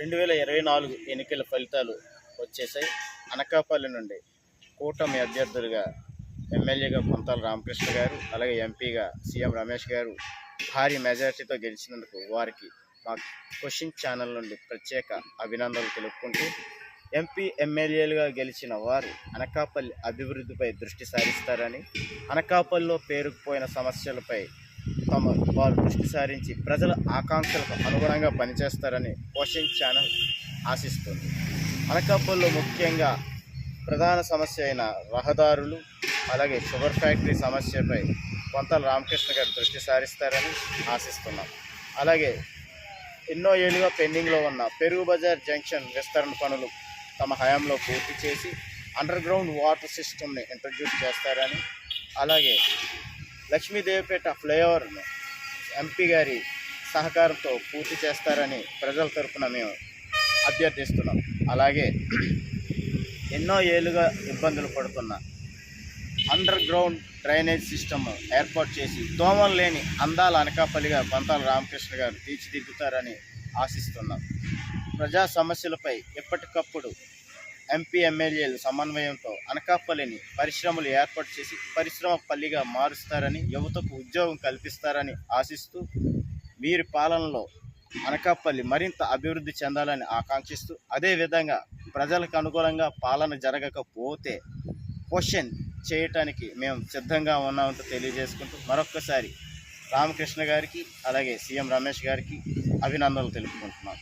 రెండు వేల ఇరవై నాలుగు ఎన్నికల ఫలితాలు వచ్చేసాయి అనకాపల్లి నుండి కూటమి అభ్యర్థులుగా ఎమ్మెల్యేగా కొంతాల రామకృష్ణ గారు అలాగే ఎంపీగా సీఎం రమేష్ గారు భారీ మెజార్టీతో గెలిచినందుకు వారికి మా క్వశ్చన్ ఛానల్ నుండి ప్రత్యేక అభినందనలు తెలుపుకుంటూ ఎంపీ ఎమ్మెల్యేలుగా గెలిచిన వారు అనకాపల్లి అభివృద్ధిపై దృష్టి సారిస్తారని అనకాపల్లిలో పేరుకుపోయిన సమస్యలపై తమ వారు దృష్టి సారించి ప్రజల ఆకాంక్షలకు అనుగుణంగా పనిచేస్తారని క్వశ్చన్ ఛానల్ ఆశిస్తుంది. అనకాపల్లిలో ముఖ్యంగా ప్రధాన సమస్య అయిన రహదారులు అలాగే షుగర్ ఫ్యాక్టరీ సమస్యపై కొంత రామకృష్ణ గారు దృష్టి సారిస్తారని ఆశిస్తున్నాం. అలాగే ఎన్నో ఏళ్ళుగా పెండింగ్లో ఉన్న పెరుగు బజార్ జంక్షన్ విస్తరణ పనులు తమ హయాంలో పూర్తి చేసి అండర్ గ్రౌండ్ వాటర్ సిస్టమ్ని ఇంట్రడ్యూస్ చేస్తారని అలాగే లక్ష్మీదేవిపేట ఫ్లైఓవర్ను ఎంపీ గారి సహకారంతో పూర్తి చేస్తారని ప్రజల తరఫున మేము అభ్యర్థిస్తున్నాం. అలాగే ఎన్నో ఏళ్ళుగా ఇబ్బందులు పడుతున్న అండర్ గ్రౌండ్ డ్రైనేజ్ సిస్టమ్ ఏర్పాటు చేసి దోమలు లేని అందాల అనకాపల్లిగా బంతాల రామకృష్ణ గారు తీర్చిదిద్దుతారని ఆశిస్తున్నాం. ప్రజా సమస్యలపై ఎప్పటికప్పుడు ఎంపీ ఎమ్మెల్యేలు సమన్వయంతో అనకాపల్లిని పరిశ్రమలు ఏర్పాటు చేసి పరిశ్రమ పల్లిగా మారుస్తారని యువతకు ఉద్యోగం కల్పిస్తారని ఆశిస్తూ వీరి పాలనలో అనకాపల్లి మరింత అభివృద్ధి చెందాలని ఆకాంక్షిస్తూ అదేవిధంగా ప్రజలకు అనుకూలంగా పాలన జరగకపోతే క్వశ్చన్ చేయటానికి మేము సిద్ధంగా ఉన్నామంటూ తెలియజేసుకుంటూ మరొక్కసారి రామకృష్ణ గారికి అలాగే సీఎం రమేష్ గారికి అభినందనలు తెలుపుకుంటున్నాం.